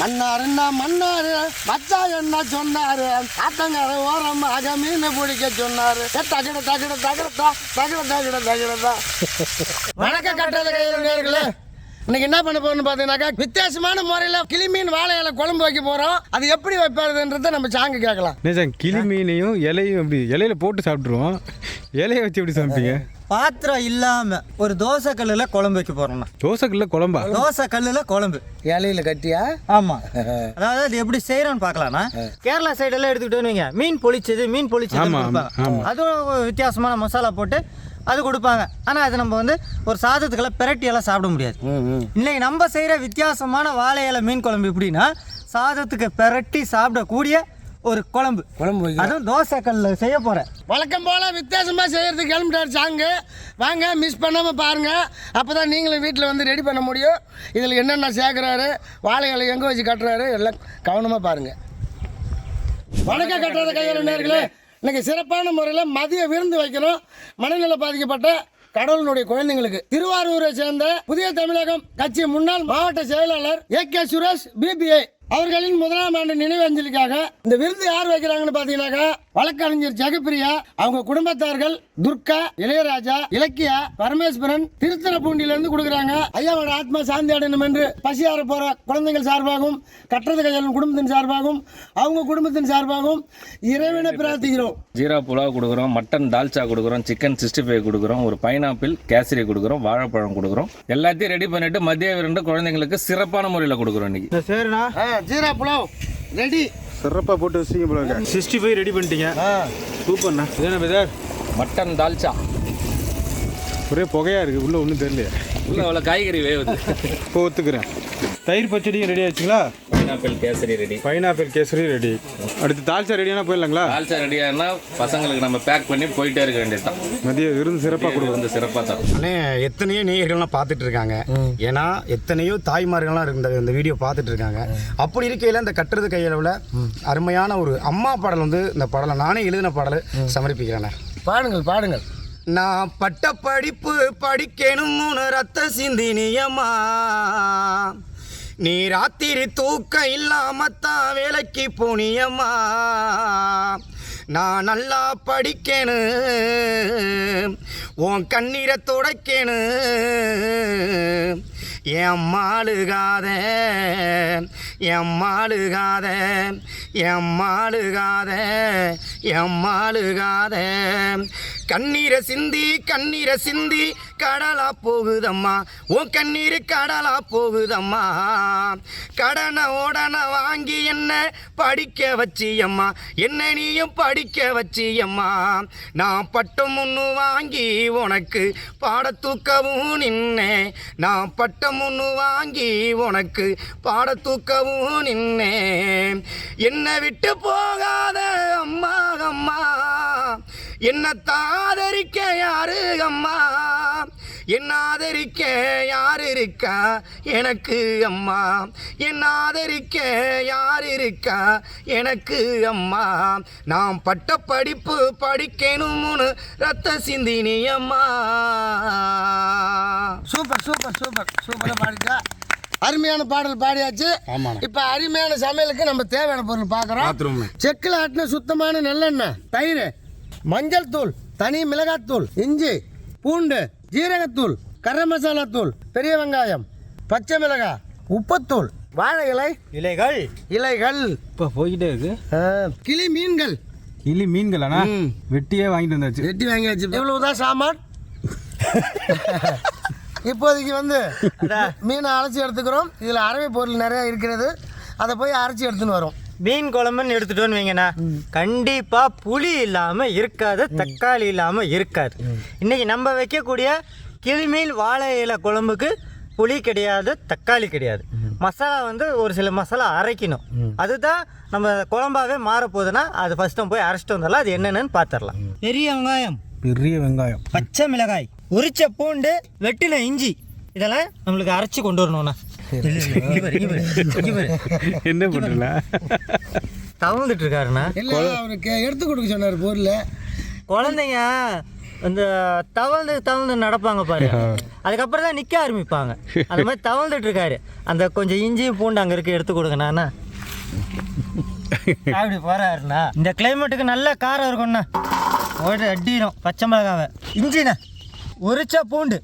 மன்னாருன்னா மன்னாரு? மச்சா என்ன சொன்னாரு? ஆத்தங்கரை ஓரமாக மீன் பிடிக்க சொன்னாரு. தகிட தகிட தகிடத்தா தகிட தகட தகட தகடத்தா வணக்கம் கட்டுறது கையில் நேர்களே. இன்னைக்கு என்ன பண்ண போறோம்னு பார்த்தீங்கன்னாக்கா வித்தியாசமான முறையில் கிளிமீன் வாழை இலை குழம்பு வைக்க போறோம். அது எப்படி வைப்பாருன்றத நம்ம சாங்கு கேட்கலாம். நிஜம் கிளி மீனையும் இலையும் அப்படி இலையில போட்டு சாப்பிட்ருவோம் இலையை வச்சு எப்படி சமைப்பீங்க? பாத்திரம் இல்லாம ஒரு தோசை கல்லுல குழம்பு வைக்க போறோம்னா தோசைக்குள்ள குழம்பா? தோசை கல்லுல குழம்பு. இலையில கட்டியா? ஆமா. அதாவது அது எப்படி செய்யறோம்னு பார்க்கலாம்னா கேரளா சைடு எல்லாம் எடுத்துக்கிட்டோன்னு வைங்க மீன் பொளிச்சது மீன் பொளிச்சது ஆமா, கொடுப்பாங்க. ஆமா. அதுவும் வித்தியாசமான மசாலா போட்டு அது கொடுப்பாங்க. ஆனா அது நம்ம வந்து ஒரு சாதத்துக்கெல்லாம் பிரட்டி எல்லாம் சாப்பிட முடியாது. இன்னைக்கு நம்ம செய்யற வித்தியாசமான வாழை இலை மீன் குழம்பு எப்படின்னா சாதத்துக்கு பிரட்டி சாப்பிடக்கூடிய ஒரு குழம்பு. குழம்பு அதுவும் தோசை கல்ல செய்ய போறேன். வழக்கம் போல வித்தியாசமா செய்யறதுக்கு கிளம்பிட்டார் சாங்கு. வாங்க மிஸ் பண்ணாம பாருங்க. அப்பதான் நீங்களும் வீட்டில் வந்து ரெடி பண்ண முடியும். இதில் என்னென்ன சேர்க்குறாரு வாழை இலை எங்கே வச்சு கட்டுறாரு எல்லாம் கவனமாக பாருங்க. வணக்கம் கட்டுறது கையில் நேர்களே. இன்னைக்கு சிறப்பான முறையில் மதிய விருந்து வைக்கணும். மனநிலை பாதிக்கப்பட்ட கடவுளினுடைய குழந்தைங்களுக்கு. திருவாரூரை சேர்ந்த புதிய தமிழகம் கட்சி முன்னாள் மாவட்ட செயலாளர் ஏ கே சுரேஷ் பிபிஐ அவர்களின் முதலாம் ஆண்டு நினைவஞ்சலிக்காக இந்த விருது யார் வைக்கிறாங்கன்னு பாத்தீங்கன்னாக்கா வழக்கறிஞர் ஜெகப்பிரியா அவங்க குடும்பத்தார்கள் துர்கா இளையராஜா இலக்கியா பரமேஸ்வரன் திருத்தரப்பூண்டியில இருந்து கொடுக்குறாங்க. ஐயாவோட ஆத்மா சாந்தி அடையணும் என்று பசியார போற குழந்தைகள் சார்பாகவும் கட்டுறது கையாளும் குடும்பத்தின் சார்பாகவும் அவங்க குடும்பத்தின் சார்பாகவும் இறைவனை பிரார்த்திக்கிறோம். ஜீரா புலாவ் கொடுக்குறோம் மட்டன் தால்ச்சா கொடுக்குறோம் சிக்கன் சிக்ஸ்டி ஃபைவ் கொடுக்குறோம் ஒரு பைனாப்பிள் கேசரி கொடுக்குறோம் வாழைப்பழம் கொடுக்குறோம். எல்லாத்தையும் ரெடி பண்ணிட்டு மதிய விருந்து குழந்தைங்களுக்கு சிறப்பான முறையில் கொடுக்குறோம் இன்னைக்கு. சரிண்ணா. ஜீரா புலாவ் ரெடி. சிறப்பாக போட்டு வச்சிங்க போல சிக்ஸ்டி ஃபைவ் ரெடி பண்ணிட்டீங்க. சூப்பர்ண்ணா இதானே பிரதர் மட்டன் தால்ச்சா. ஒரே புகையா இருக்கு உள்ள ஒன்றும் தெரியலையே. உள்ள அவ்வளோ காய்கறி வேவுது. இப்போ ஒத்துக்கிறேன். தயிர் பச்சடியும் ரெடி ஆச்சுங்களா pineapple kesari ready pineapple kesari ready அடுத்து தால்ச்சா ரெடியான போயிடலாங்களா? தால்ச்சா ரெடியானா பசங்களுக்கு நம்ம பேக் பண்ணி போயிட்டே இருக்க வேண்டியது தான் மதிய விருந்து சிறப்பாக கொடுக்குறோம் வந்து சிறப்பாக தரும் அண்ணே எத்தனையோ நேயர்கள்லாம் பார்த்துட்டு இருக்காங்க. ஏன்னா எத்தனையோ தாய்மார்கள்லாம் இந்த இந்த வீடியோ பார்த்துட்டு இருக்காங்க. அப்படி இருக்கையில் இந்த கட்டுறது கையளவில் அருமையான ஒரு அம்மா பாடல் வந்து இந்த பாடலை நானே எழுதின பாடல் சமர்ப்பிக்கிறேண்ணே பாடுங்கள் பாடுங்கள். நான் பட்ட படிப்பு படிக்கணும்னு ரத்த சிந்தினியம்மா. நீ ராத்திரி தூக்கம் இல்லாமத்தான் வேலைக்கு போனியம்மா. நான் நல்லா படிக்கணும் உன் கண்ணீரை துடைக்கணும் என் மாளுகாத என் மாளுகாத என் மாளுகாத என் மாளுகாத. கண்ணீரை சிந்தி கண்ணீரை சிந்தி கடலா போகுதம்மா. உன் கண்ணீர் கடலா போகுதம்மா. கடனை உடனே வாங்கி என்ன படிக்க வச்சியம்மா. என்ன நீயும் படிக்க வச்சியம்மா. நான் பட்டம் ஒன்று வாங்கி உனக்கு பாட தூக்கவும் நின்னேன் நான் பட்டம் ஒன்று வாங்கி உனக்கு பாட தூக்கவும் நின்னேன் என்னை விட்டு போகாத அம்மா அம்மா. என்ன தாதரிக்க யாரு அம்மா? என்ன ஆதரிக்க யார் இருக்கா? எனக்கு அம்மா. என்ன ஆதரிக்க யார் இருக்கா? எனக்கு அம்மா. நான் பட்ட படிப்பு படிக்கணும்னு ரத்த சிந்தினி அம்மா. Super super super. சூப்பராக பாடிச்சா அருமையான பாடல் பாடியாச்சு. இப்போ அருமையான சமையலுக்கு நம்ம தேவையான பொருள் பார்க்குறோம். செக்கில் ஆட்டின சுத்தமான நல்லெண்ணெய் தயிர். மஞ்சள் தூள் தனி மிளகாத்தூள் இஞ்சி பூண்டு ஜீரகத்தூள் கரம் மசாலா தூள் பெரிய வெங்காயம் பச்சை மிளகாய் உப்புத்தூள் வாழை இலை இலைகள். இலைகள். இப்போ போய்கிட்டே இருக்கு. கிளி மீன்கள். கிளி மீன்களாண்ணா? வெட்டியே வாங்கிட்டு வந்தாச்சு. வெட்டி வாங்கியாச்சு இவ்வளவுதான் சாமான்? இப்போதைக்கு வந்து மீனை அரைச்சி எடுத்துக்கிறோம். இதில் அரைவை பொருள் நிறைய இருக்கிறது. அதை போய் அரைச்சி எடுத்துன்னு வரோம். மீன் குழம்புன்னு எடுத்துட்டோன்னு வைங்கண்ணா. கண்டிப்பா புளி இல்லாம இருக்காது தக்காளி இல்லாம இருக்காது. இன்னைக்கு நம்ம வைக்கக்கூடிய கிளிமீன் வாழை இலை குழம்புக்கு புளி கிடையாது தக்காளி கிடையாது. மசாலா வந்து ஒரு சில மசாலா அரைக்கணும். அதுதான் நம்ம குழம்பாவே மாறப்போகுதுன்னா அது ஃபர்ஸ்ட் போய் அரைச்சிட்டு வந்துடலாம் அது என்னென்னு பார்த்துடலாம் பெரிய வெங்காயம். பெரிய வெங்காயம். பச்சை மிளகாய் உரிச்ச பூண்டு வெட்டின இஞ்சி இதெல்லாம் நம்மளுக்கு அரைச்சி கொண்டு வரணும்ண்ணா. என்ன பண்ணுறல தவழ்ந்துட்டு இருக்காருண்ணா இல்லை அவருக்கு எடுத்து கொடுக்க சொன்னார் பொருள். குழந்தைங்க இந்த தவழ்ந்து தவழ்ந்து நடப்பாங்க பாரு. அதுக்கப்புறம் தான் நிற்க ஆரம்பிப்பாங்க. அந்த மாதிரி தவழ்ந்துட்டு இருக்காரு அந்த கொஞ்சம் இஞ்சி பூண்டு அங்கே இருக்கு எடுத்து கொடுங்க நானா அப்படி போறாருண்ணா. இந்த கிளைமேட்டுக்கு நல்ல காரம் இருக்கும்ண்ணா. ஓடி அடிடும் பச்சை மிளகாவை. இஞ்சிண்ணா. உரிச்சா பூண்டு.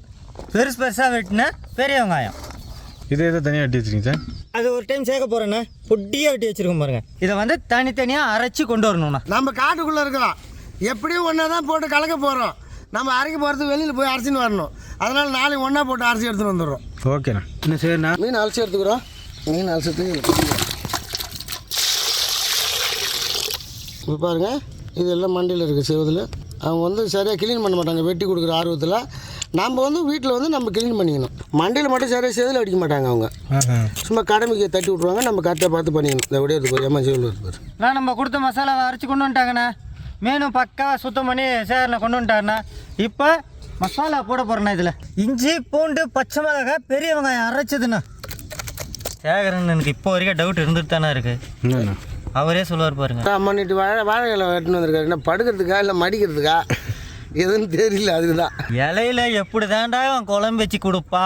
பெருசு பெருசாக வெட்டினா பெரிய வெங்காயம். இதை எதை தனியாக வெட்டி வச்சிருக்கீங்க சார்? அது ஒரு டைம் சேர்க்க போகிறேண்ணா பொட்டியாக வெட்டி வச்சிருக்கோம் பாருங்க. இதை வந்து தனித்தனியாக அரைச்சி கொண்டு வரணும்ண்ணா. நம்ம காட்டுக்குள்ளே இருக்கிறோம் எப்படியும் ஒன்றா தான் போட்டு கலக்க போகிறோம் நம்ம அரைக்க போகிறதுக்கு வெளியில் போய் அரைச்சின்னு வரணும். அதனால் நாளைக்கு ஒன்றா போட்டு அரைச்சி எடுத்துகிட்டு வந்துடுறோம். ஓகேண்ணா. என்ன சரிண்ணா மீன் அலசி எடுத்துக்கிறோம். மீன் அலசிட்டு இப்போ பாருங்க இது எல்லாம் மண்டியில் இருக்குது செவத்தில். அவங்க வந்து சரியாக க்ளீன் பண்ண மாட்டாங்க. வெட்டி கொடுக்குற ஆர்வத்தில். நம்ம வந்து வீட்டில் வந்து நம்ம க்ளீன் பண்ணிக்கணும். மண்டியில் மட்டும் சரியாக செதில் அடிக்க மாட்டாங்க அவங்க. சும்மா கடமைக்கு தட்டி விட்ருவாங்க நம்ம கரெக்டாக பார்த்து பண்ணிக்கணும். இந்த விடையே இருக்கு ஏமா செவில் இருப்பார் நான் நம்ம கொடுத்த மசாலாவை அரைச்சி கொண்டு வந்துட்டாங்கண்ணா. மீனும் பக்கா சுத்தம் பண்ணி சேரனை கொண்டு வந்துட்டாருண்ணா. இப்போ மசாலா போட போகிறேண்ணா இதில். இஞ்சி பூண்டு பச்சை மிளகாய் பெரிய வெங்காயம் அரைச்சதுண்ணா. சேகரன் எனக்கு இப்போ வரைக்கும் டவுட் இருந்துட்டு தானே இருக்குது அவரே சொல்லுவார் பாருங்க. பண்ணிட்டு வாழை வாழை இலை வெட்டின்னு வந்திருக்காரு. என்ன படுக்கிறதுக்கா இல்லை மடிக்கிறதுக்கா? எதுன்னு தெரியல அதுதான். இலையில எப்படி தாண்டா அவன் குழம்பு வச்சு கொடுப்பா.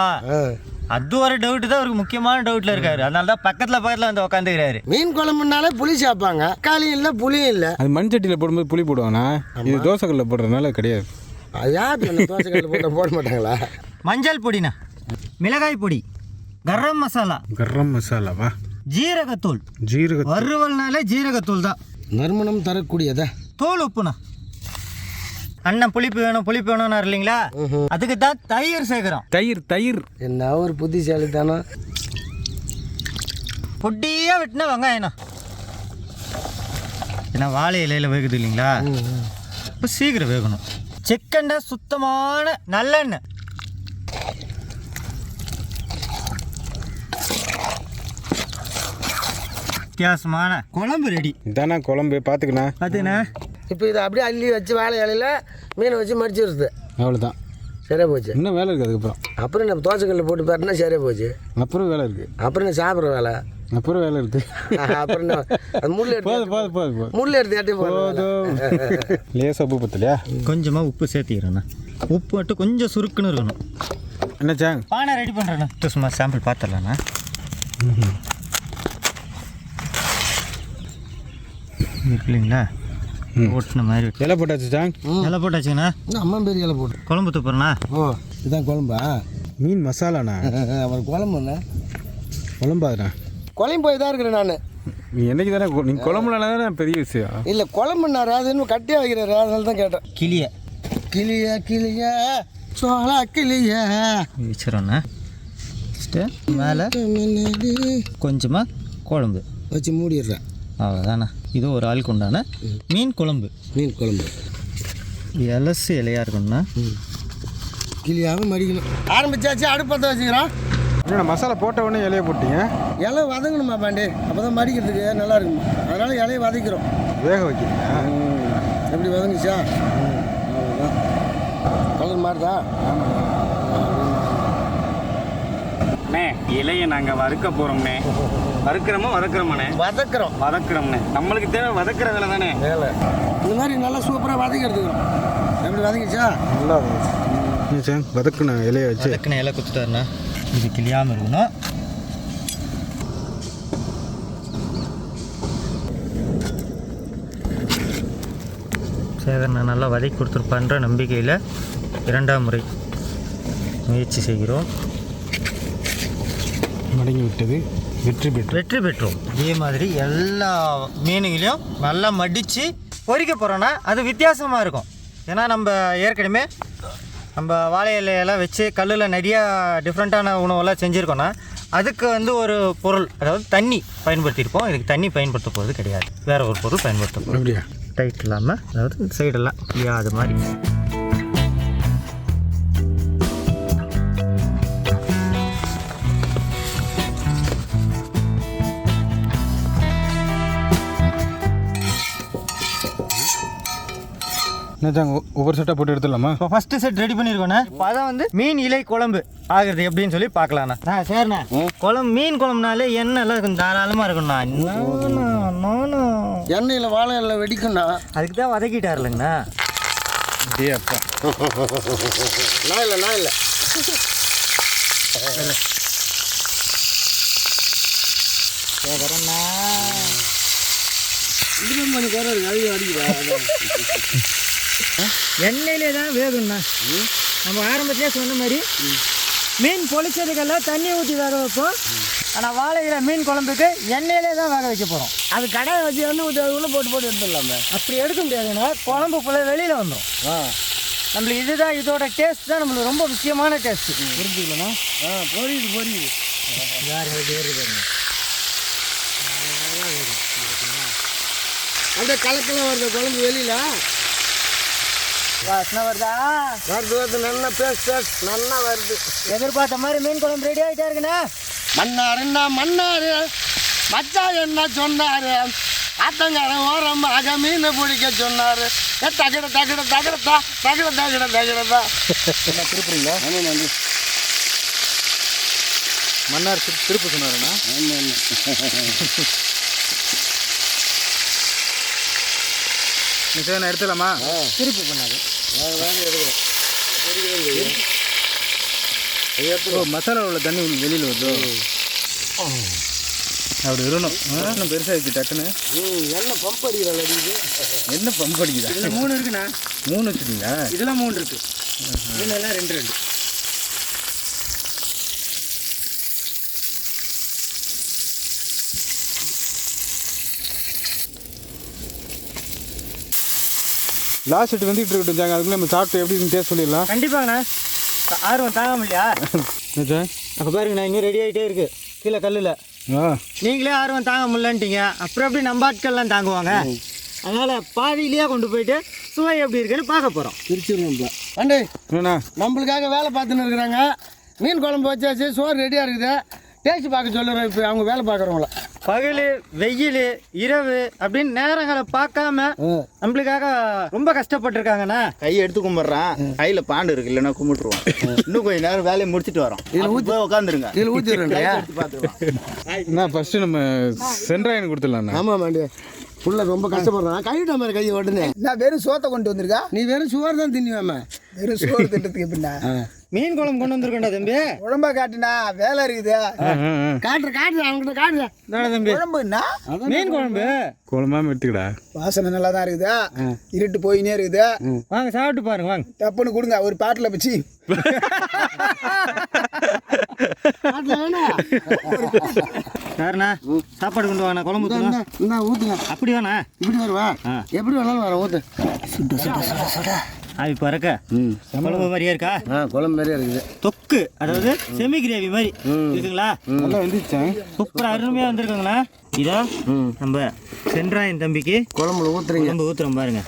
அது ஒரு டவுட் தான் அவருக்கு முக்கியமான டவுட்டில் இருக்காரு. அதனால தான் பக்கத்தில் பக்கத்தில் வந்து உட்காந்துக்கிறாரு மீன் குழம்புனாலே புளி சேர்ப்பாங்க தக்காளியும் இல்லை புளியும் இல்லை. அது மண் சட்டியில் போடும்போது புளி போடுவாங்கண்ணா இது தோசைக்கல்லில் போடுறதுனால கிடையாது. அது யார் சொன்ன தோசை கல்லில் போட்டால் போட மாட்டாங்களா? மஞ்சள் பொடிண்ணா. மிளகாய் பொடி. கரம் மசாலா. கரம் மசாலாவா? ஜீரகத்தூள். ஜீரக வறுவல்னாலே ஜீரகத்தூள் தான். நறுமணம் தரக்கூடியதா? தூள் உப்புண்ணா. அண்ணன் புளிப்பு வேணும் புளிப்பு வேணும்னாரு இல்லைங்களா? அதுக்கு தான் தயிர் சேர்க்குறோம் தயிர் தயிர். என்ன ஒரு புத்திசாலித்தானோ பொடியாக வெட்டினா வெங்காயண்ணா ஏன்னா வாழை இலையில் வேகுது இல்லைங்களா? இப்போ சீக்கிரம் வேகணும். சிக்கன்டா சுத்தமான நல்லெண்ணெய். வித்தியாசமான குழம்பு ரெடி இதாண்ணா குழம்பு. பார்த்துக்கண்ணா. பார்த்துண்ணா இப்போ இதை அப்படியே அள்ளி வச்சு வாழை இலையில மீனை வச்சு மடிச்சிருது அவ்வளோதான் சரியா போச்சு. இன்னும் வேலை இருக்குது அதுக்கப்புறம். அப்புறம் நம்ம தோசைக்கல்லில் போட்டு பாருன்னா சரியா போச்சு. அப்புறம் வேலை இருக்குது அப்புறம் என்ன சாப்பிட்ற வேலை? அப்புறம் வேலை இருக்குது அப்புறம் என்ன அது முள் எடுத்து போதும் போதும் போதும் போதும். முள் எடுத்து ஏட்டி போதும். லேசாக உப்பு பத்தலையா? கொஞ்சமாக உப்பு சேர்த்திக்கிறேண்ணா. உப்பு மட்டும் கொஞ்சம் சுருக்குன்னு இருக்கணும். என்னச்சாங் பானை ரெடி பண்ணுறேண்ணா சும்மா சாம்பிள் பார்த்துடலாண்ணா. இருக்கு இல்லைங்களா ஓட்டின மாதிரி இருக்கு. இலை போட்டாச்சு சாங் நல்லா போட்டாச்சுங்கண்ணா? அம்மா பெரிய இலை போட்டு? குழம்பு துப்புறண்ணா. ஓ இதுதான் குழம்பா? மீன் மசாலாண்ணா. அவர் குழம்பு என்ன? குழம்பாதுண்ணா. குழம்பு போய் தான் இருக்கிறேன் நான். நீ என்னைக்கு தானே நீங்கள் குழம்புனால தானே பெரிய விஷயம். இல்லை குழம்புனாரு அது இன்னும் கட்டியாக வைக்கிறாரு அதனால தான் கேட்டேன். கிளிய. கிளிய கிளிய சோள கிளிய. வச்சிடறோண்ணா. மேலே கொஞ்சமாக குழம்பு. வச்சு மூடிடுறேன். அவ்வளோதாண்ணா இது ஒரு ஆளுக்கு உண்டான மீன் குழம்பு. மீன் குழம்பு. இலசு இலையாக இருக்கணும்ண்ணா கிளியாகவும் மடிக்கணும். ஆரம்பிச்சாச்சு அடுப்பத்தை வச்சுக்கிறோம். என்னண்ணா மசாலா போட்ட உடனே இலையை போட்டீங்க. இலை வதங்கணுமா பாண்டி? அப்போ தான் மடிக்கிறதுக்கு நல்லா இருக்குமா. அதனால் இலையை வதக்கிறோம். வேக வைக்கிறீங்க எப்படி வதங்குச்சா? அவ்வளோதான் கலர் மாறுதா? அண்ணே இலையை நாங்கள் வறுக்க போகிறோம்ண்ணே வறுக்கிறோமோ வதக்குறோமாண்ணே? வதக்குறோம். வதக்குறோம்ண்ணே. நம்மளுக்கு தேவை வதக்குற வேலை தானே? வேலை. இந்த மாதிரி நல்லா சூப்பராக வதக்கி எடுத்துக்கிறோம். எப்படி வதங்கிச்சா நல்லா சாங் வதக்குண்ணா இலையை வச்சு. அதுக்குன்னு இலை குத்துட்டாருண்ணா. இது கிளியாமல் இருக்கணும். சேகர் நான் நல்லா வதக்கி கொடுத்துருப்பான்ற நம்பிக்கையில் இரண்டாம் முறை முயற்சி செய்கிறோம். விட்டது வெற்றி பெற்று வெற்றி பெற்றோம். இதே மாதிரி எல்லா மீனுகளையும் நல்லா மடித்து பொரிக்க போகிறோன்னா அது வித்தியாசமாக இருக்கும். ஏன்னா நம்ம ஏற்கனவே நம்ம வாழை இலையெல்லாம் வச்சு கல்லில் நிறையா டிஃப்ரெண்ட்டான உணவெல்லாம் செஞ்சுருக்கோன்னா அதுக்கு வந்து ஒரு பொருள் அதாவது தண்ணி பயன்படுத்தியிருப்போம். இதுக்கு தண்ணி பயன்படுத்த போகிறது கிடையாது. வேறு ஒரு பொருள் பயன்படுத்த போகிறோம் அப்படியா? டைட் இல்லாமல் அதாவது சைடெல்லாம் இல்லையா அது மாதிரி. சாங் ஒவ்வொரு செட்டாக போட்டு எடுத்துடலாமா? இப்போ ஃபஸ்ட்டு செட் ரெடி பண்ணியிருக்கோண்ணே இப்போ அதான் வந்து மீன் இலை குழம்பு ஆகுறது எப்படின்னு சொல்லி பார்க்கலாண்ணா ஆ சரிண்ணா. குழம்பு மீன் குழம்புனாலே எண்ணெய்லாம் கொஞ்சம் தாராளமாக இருக்கும்ண்ணா. நானும் நானும் எண்ணெயில் வாழை இலை வெடிக்கும்னா அதுக்கு தான் வதக்கிட்டார் இல்லைங்கண்ணா டே அப்பா. நான் இல்லை நான் இல்லை. எண்ணெயிலே தான் வேகும்ண்ணா. நம்ம ஆரம்பத்திலே சொன்ன மாதிரி மீன் பொளிச்சதுக்கெல்லாம் தண்ணி ஊற்றி வேக வைப்போம். ஆனால் வாழையில மீன் குழம்புக்கு எண்ணெயிலே தான் வேக வைக்க போகிறோம் அது கடையை வச்சு எண்ணெய் ஊற்றி அதுக்குள்ளே போட்டு போட்டு எடுத்துடலாமே. அப்படி எடுக்க முடியாதுன்னா குழம்பு ஃபுல்லாக வெளியில் வந்துடும் ஆ. நம்மளுக்கு இதுதான் இதோட டேஸ்ட் தான் நம்மளுக்கு ரொம்ப முக்கியமான டேஸ்ட் புரிஞ்சுக்கலண்ணா? ஆ பொரியுது பொரியுது. அப்படியே கலக்கெல்லாம் வருது குழம்பு வெளியில வாசனை வருதா? வருது வருது. நல்லா பேஸ் பேஸ் நல்லா வருது. எதிர்பார்த்த மாதிரி மீன் குழம்பு ரெடி ஆகிட்டா இருக்குண்ணா. மன்னார் என்ன மன்னாரு? மச்சா என்ன சொன்னாரு? ஆத்தங்காரன் ஓரமாக மீன் பிடிக்க சொன்னாரு. ஏ தகட தகட தகடத்தா தகட தகட தகடத்தா திருப்புறீங்களா ஆமாம் நன்றி மன்னார் திரு திருப்பு சொன்னாருண்ணா? நிச்சயம் எடுத்துலாமா திருப்பி பண்ணாது. மசாலா உள்ள தண்ணி வெளியில் வருதோ? அப்படி இருக்கணும் இன்னும் பெருசாக இருக்குது டக்குன்னு என்ன பம்ப் அடிக்கிற அடிக்குது என்ன பம்ப் அடிக்குதா? மூணு இருக்குண்ணா. மூணு வச்சுட்டீங்களா இதில் மூணு இருக்கு. இதுல எல்லாம் ரெண்டு ரெண்டு. லாஸ்ட் செட் வந்துட்டு இருக்கட்டும் அதுக்குள்ளே நம்ம சாப்பிட்டு எப்படி இருக்குன்னு டேஸ்ட் சொல்லிடலாம். கண்டிப்பாங்கண்ணா. ஆர்வம் தாங்க முடியா அப்போ பாருங்கண்ணா இன்னும் ரெடி ஆகிட்டே இருக்கு. கீழே கல்லில். ஆ. நீங்களே ஆர்வம் தாங்க முடியலன்ட்டீங்க. அப்புறம் எப்படி நம்ம ஆட்கள்லாம் தாங்குவாங்க? அதனால் பாதியிலேயே கொண்டு போயிட்டு சுவை எப்படி இருக்குன்னு பார்க்க போகிறோம் திருச்சிருவோம் அண்டே நம்மளுக்காக வேலை பார்த்துன்னு இருக்கிறாங்க. மீன் குழம்பு வச்சாச்சு சோறு ரெடியாக இருக்குது. டேஸ்ட் பார்க்க சொல்லுறேன் இப்போ அவங்க வேலை பார்க்குறவங்கள. பகல் வெயில் இரவு அப்படின்னு நேரங்களை பார்க்காம நம்மளுக்காக ரொம்ப கஷ்டப்பட்டிருக்காங்கண்ணா. கையை எடுத்து கும்பிட்றான். கையில் பாண்டு இருக்கு இல்லைன்னா கும்பிட்டுருவோம் இன்னும் கொஞ்சம் நேரம் வேலையை முடிச்சிட்டு வரோம். இதில் ஊற்றி உட்காந்துருங்க இதில் ஊற்றிடுறேன் ஃபஸ்ட்டு நம்ம சென்ட்ராயன் கொடுத்துடலாண்ணா ஆமாம் மாண்டி புள்ள ரொம்ப கஷ்டப்படுறான். கைவிட்ட மாதிரி கையை உடனே நான் வெறும் சோத்தை கொண்டு வந்திருக்கா? நீ வெறும் சுவர் தான் தின்னுவாம வெறும் சோறு திட்டத்துக்கு எப்படின்னா மீன் குழம்பு கொண்டு வந்திருக்கேன்டா தம்பி. உடம்பா காட்டுனா வேலை இருக்குது. காட்டுற காட்டுற அவங்ககிட்ட காட்டுற என்னடா தம்பி. குழம்புன்னா? மீன் குழம்பு. குழம்பாம எடுத்துக்கடா வாசனை நல்லா தான் இருக்குது இருட்டு போயினே இருக்குது. வாங்க சாப்பிட்டு பாருங்க வாங்க. டப்புன்னு கொடுங்க ஒரு பாட்டில் வச்சு. சார்ண்ணா சாப்பாடு கொண்டு வாங்கண்ணா குழம்பு என்ன ஊற்றுங்க அப்படி வேணா. இப்படி வருவா? எப்படி வேணாலும் வர ஊற்று ஆவி பறக்க. குழம்பு மாதிரியே இருக்கா? குழம்பு மாதிரியே இருக்குது. தொக்கு அதாவது செமி கிரேவி மாதிரி. இருக்குங்களா? நல்லா வந்துச்சேன் சூப்பரா அருமையா வந்திருக்குங்களா? இதோ நம்ம சென்றாயன் தம்பிக்கு குழம்புல ஊற்றுறீங்க குழம்பு ஊத்துறோம் பாருங்க.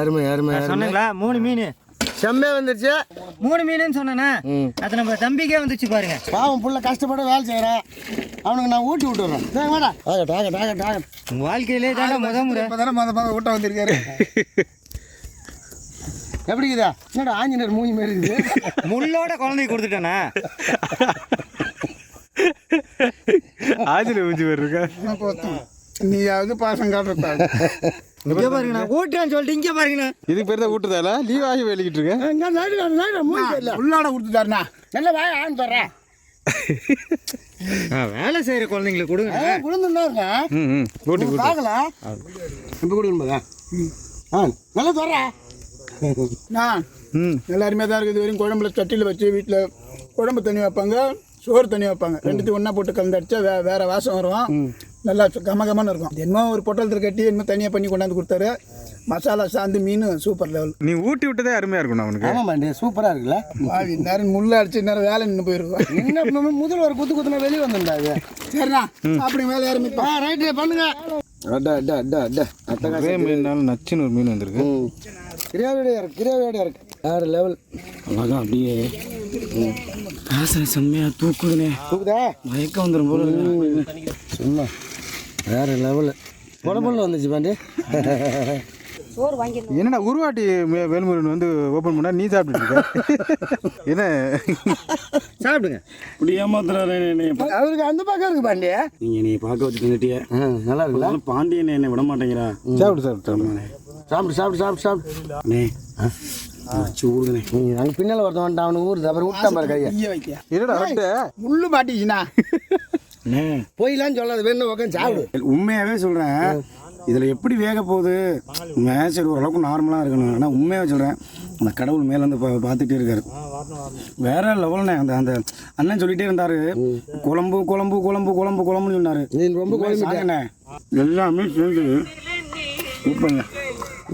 அருமை அருமை. சொன்னீங்களா மூணு மீன். செம்மையாக வந்துருச்சு. மூணு மீனுன்னு சொன்னேண்ணா அது நம்ம தம்பிக்கே வந்துச்சு பாருங்க. பாவம் புள்ள கஷ்டப்பட்டு வேலை செய்கிறேன் அவனுக்கு நான் ஊட்டி விட்டுறேன். டேய் வாடா. டாக டாக டாக டாக உங்க வாழ்க்கையிலே தானே முத முறை. இப்போ தானே மொதல் மொதல் ஊட்ட வந்திருக்காரு. எப்படி இருக்குதா? என்னடா ஆஞ்சநேயர் மூஞ்சி மாதிரி இருக்குது. முள்ளோட குழந்தை கொடுத்துட்டேண்ணா ஆஜில் ஊஞ்சி பேர் இருக்கா? நீயாவது பாசம் காட்டுறா இங்கே பாருங்கண்ணா. ஊட்டுறேன்னு சொல்லிட்டு இங்கே பாருங்கண்ணா. இதுக்கு பேர் தான் ஊட்டுதால லீவ் ஆகி வெளிக்கிட்டு தெரியல. உள்ளாட கொடுத்துட்டாருண்ணா நல்ல வாய ஆன் தர்றேன் வேலை செய்கிற குழந்தைங்களுக்கு கொடுங்க குழந்தைன்னா இருக்கேன் ம் ம். ஊட்டி ஊட்டி. பார்க்கல? இப்போ கொடுக்கும்போதா ஆ நல்லா தர்றேன் நான் ம். எல்லாருமே தான் இருக்குது. வெறும் குழம்புல சட்டியில் வச்சு வீட்டில் குழம்பு தண்ணி வைப்பாங்க சோறு தண்ணி வைப்பாங்க. ரெண்டுத்தையும் ஒன்றா போட்டு கலந்து அடிச்சா வே வேற வாசம் வரும். நல்லா கம கமன்னு இருக்கும். என்னமோ ஒரு பொட்டலத்தில் கட்டி என்னமோ தனியாக பண்ணி கொண்டாந்து கொடுத்தாரு. மசாலா சாந்து மீன் சூப்பர் லெவல் நீ ஊட்டி விட்டதே அருமையாக இருக்கும் அவனுக்கு. ஆமாம் மாண்டி சூப்பராக இருக்குல்ல? பாவி நேரம் முள்ள அடிச்சு நேரம் வேலை நின்று போயிருக்கோம். என்ன முதல்ல ஒரு குத்து குத்துனா வெளியே வந்துடா இது சரிண்ணா அப்படி மேலே ஆரம்பிப்பா ரைட்டு பண்ணுங்க. அட்டா அட்டா அட்டா அட்டா அட்டா அதே மீன்னாலும் நச்சுன்னு ஒரு மீன் வந்திருக்கு. கிரியாவிடையா இருக்கு கிரியாவிடையா இருக்கு வேறு லெவல் அழகாக அப்படியே. வாசனை செம்மையாக தூக்குதுனே. தூக்குதா? மயக்கம் வந்துடும் போல சும்மா. வேறு லெவலு குழம்புல வந்துச்சு பாண்டி. என்னடா உருவாட்டி வேல்முருகன் வந்து ஓப்பன் பண்ணா நீ இருக்க? என்ன? சாப்பிடுங்க. இப்படி ஏமாத்துறாரு அவருக்கு அந்த பக்கம் இருக்கு பாண்டி. நீங்க என்னைய பார்க்க வச்சு தின்னுட்டியே ஆ நல்லா இருக்குல்ல? பாண்டியன் என்னை விட மாட்டேங்கிறா. சாப்பிட்டு சாப்பிட்டு சாப்பிடு சாப்பிடு. சாப்பிடு சாப்பிடு நீ அங்கே பின்னால் ஒருத்தன் வந்துட்டான் அவனுக்கு ஊர் அப்புறம் விட்டா பாரு கையை. என்னடா முள்ளு மாட்டிச்சுண்ணா போயிலாம் சொல்லாது வேணும் உட்காந்து சாப்பிடு. உண்மையாகவே சொல்கிறேன் இதில் எப்படி வேக போகுது? சரி ஓரளவுக்கு நார்மலாக இருக்கணும். ஆனால் உண்மையாக சொல்கிறேன் அந்த கடவுள் மேலேருந்து பா பார்த்துட்டே இருக்காரு. வேற லெவல்ண்ணே அந்த அந்த அண்ணன் சொல்லிட்டே இருந்தார். குழம்பு குழம்பு குழம்பு குழம்பு குழம்புன்னு சொன்னார். ரொம்ப சாங்கண்ணே எல்லாமே சேர்ந்து சூப்பருங்க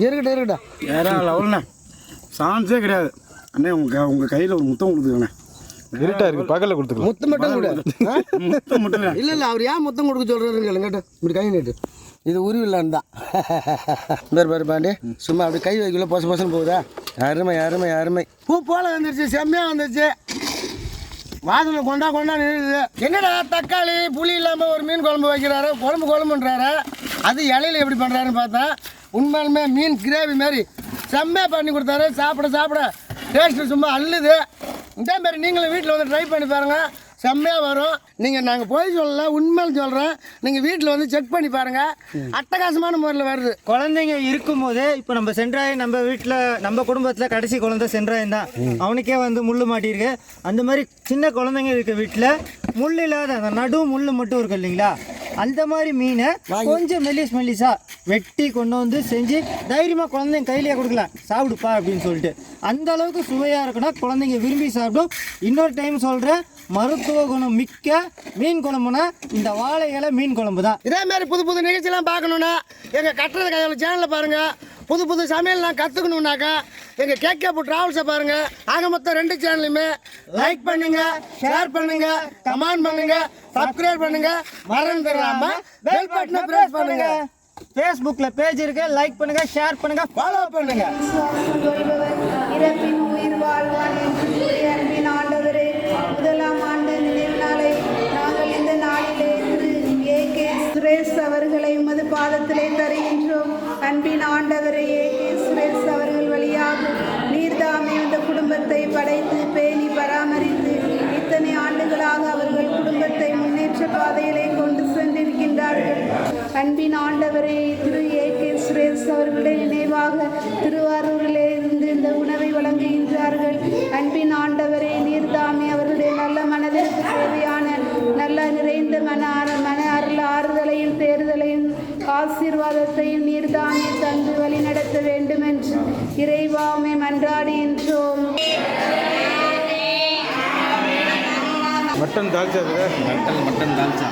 இருக்கட்டும் இருக்கட்டும். வேற லெவல்ண்ணே சான்ஸே கிடையாது. அண்ணே உங்கள் உங்கள் கையில் ஒரு முத்தம் கொடுத்துக்கண்ணே இருட்டா இருக்கு. பகல்ல கொடுத்துக்கலாம். முத்தம் மட்டும் கூட. முத்தம் மட்டும் இல்லை இல்லை இல்லை அவர் ஏன் முத்தம் கொடுக்க சொல்கிறாருன்னு கேளுங்க இப்படி கை நீட்டு. இது உருவில்லான்னு தான். பேர் பேர் பாண்டி சும்மா அப்படி கை வைக்கல பொச பொசன்னு போகுதா? அருமை அருமை அருமை. பூ போல வந்துருச்சு செம்மையாக வந்துருச்சு. வாசனை கொண்டா கொண்டா நின்றுது என்னடா தக்காளி புளி இல்லாமல் ஒரு மீன் குழம்பு வைக்கிறாரு? குழம்பு குழம்புன்றாரு? அது இலையில எப்படி பண்ணுறாருன்னு பார்த்தா உண்மையாலுமே மீன் கிரேவி மாதிரி செம்மையாக பண்ணி கொடுத்தாரு. சாப்பிட சாப்பிட டேஸ்ட்டு சும்மா அள்ளுது. இதே மாதிரி நீங்களும் வீட்டில் வந்து ட்ரை பண்ணி பாருங்கள் செம்மையாக வரும். நீங்கள் நாங்கள் போய் சொல்லல உண்மையில் சொல்கிறேன் நீங்கள் வீட்டில் வந்து செக் பண்ணி பாருங்கள் அட்டகாசமான முறையில் வருது. குழந்தைங்க இருக்கும்போது இப்போ நம்ம சென்றாய் நம்ம வீட்டில் நம்ம குடும்பத்தில் கடைசி குழந்தை சென்றாயன் தான். அவனுக்கே வந்து முள் மாட்டியிருக்கு. அந்த மாதிரி சின்ன குழந்தைங்க இருக்க வீட்டில் முள் இல்லாத அந்த நடு முள் மட்டும் இருக்கு இல்லைங்களா? அந்த மாதிரி மீனை கொஞ்சம் மெல்லிஸ் மெல்லிஸா வெட்டி கொண்டு வந்து செஞ்சு தைரியமாக குழந்தைங்க கையிலேயே கொடுக்கலாம் சாப்பிடுப்பா அப்படின்னு சொல்லிட்டு. அந்த அளவுக்கு சுவையாக இருக்கணும் குழந்தைங்க விரும்பி சாப்பிடும். இன்னொரு டைம் சொல்கிறேன் மருத்துவ குணம் மிக்க மீன் குழம்புனா இந்த வாழை இலை மீன் குழம்பு தான் இதே மாதிரி புது புது நிகழ்ச்சியெல்லாம் பார்க்கணுன்னா எங்கள் கட்டுறது கையால் சேனலில் பாருங்கள் புது புது சமையல்லாம் கற்றுக்கணுன்னாக்கா எங்கள் கேக்கேப்பு ட்ராவல்ஸை பாருங்கள் ஆக மொத்தம் ரெண்டு சேனலுமே லைக் பண்ணுங்க ஷேர் பண்ணுங்க கமெண்ட் பண்ணுங்க சப்ஸ்கிரைப் பண்ணுங்க. மறந்துடாம பெல் பட்டனை பிரஸ் பண்ணுங்க. ஃபேஸ்புக்கில் பேஜ் இருக்கு லைக் பண்ணுங்க ஷேர் பண்ணுங்க ஃபாலோ பண்ணுங்க. சுரேஷ் அவர்களை உமது பாதத்திலே தருகின்றோம். அன்பின் ஆண்டவரையே ஏ சுரேஷ் அவர்கள் வழியாக நீர்தாமே இந்த குடும்பத்தை படைத்து பேணி பராமரித்து இத்தனை ஆண்டுகளாக அவர்கள் குடும்பத்தை முன்னேற்ற பாதையிலே கொண்டு சென்றிருக்கின்றார்கள். அன்பின் ஆண்டவரே திரு ஏ கே சுரேஷ் அவர்களுடைய நினைவாக திருவாரூரிலே இருந்து இந்த உணவை வழங்குகின்றார்கள். அன்பின் ஆண்டவரே ஆசீர்வாதத்தையும் நீர்தாமே தந்து வழி நடத்த வேண்டும் என்று இறைவாமை மன்றாடுகின்றோம் mutton dalcha mutton mutton dalcha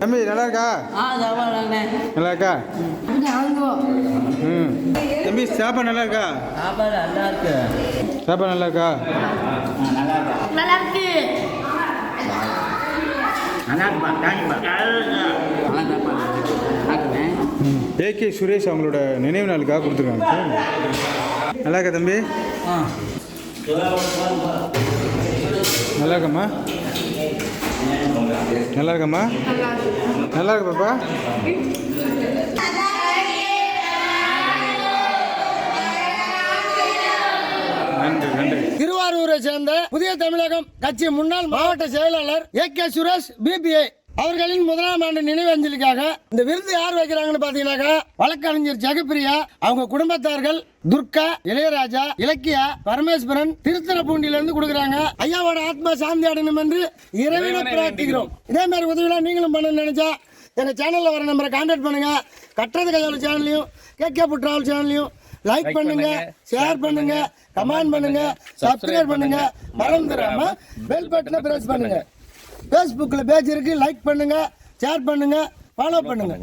தம்பி நல்லா இருக்கா நல்லா இருக்கா தம்பி சாப்பாடு நல்லா இருக்கா சாப்பாடு நல்லா இருக்கா ஏகே சுரேஷ் அவங்களோட நினைவு நாளுக்காக கொடுத்துருக்காங்க. நல்லா இருக்கா தம்பி? நல்லா இருக்கம்மா நல்லா இருக்கம்மா நல்லா இருக்கு பாப்பா? திருவாரூரை சேர்ந்த புதிய தமிழகம் கட்சி முன்னாள் மாவட்ட செயலாளர் ஏ கே சுரேஷ் பிபிஐ அவர்களின் முதலாம் ஆண்டு நினைவஞ்சலிக்காக இந்த விருது யார் வைக்கிறாங்கன்னு பாத்தீங்கன்னாக்கா வழக்கறிஞர் ஜெகப்பிரியா அவங்க குடும்பத்தார்கள் துர்கா இளையராஜா இலக்கியா பரமேஸ்வரன் திருத்தரப்பூண்டியில இருந்து கொடுக்குறாங்க. ஐயாவோட ஆத்மா சாந்தி அடையணும் என்று இறைவனை பிரார்த்திக்கிறோம். இதே மாதிரி உதவிலாம் நீங்களும் பண்ணணும்னு நினைச்சா எங்க சேனல்ல வர நம்பரை கான்டாக்ட் பண்ணுங்க. கட்டுறது கையாளு சேனல்லையும் கேகே புட்ராவல் சேனல்லையும் லைக் பண்ணுங்க ஷேர் பண்ணுங்க கமெண்ட் பண்ணுங்க சப்ஸ்கிரைப் பண்ணுங்க. மறந்துடாம பெல் பட்டனை பிரஸ் பண்ணுங்க. ஃபேஸ்புக்கில் பேஜ் இருக்கு லைக் பண்ணுங்க ஷேர் பண்ணுங்க ஃபாலோ பண்ணுங்க.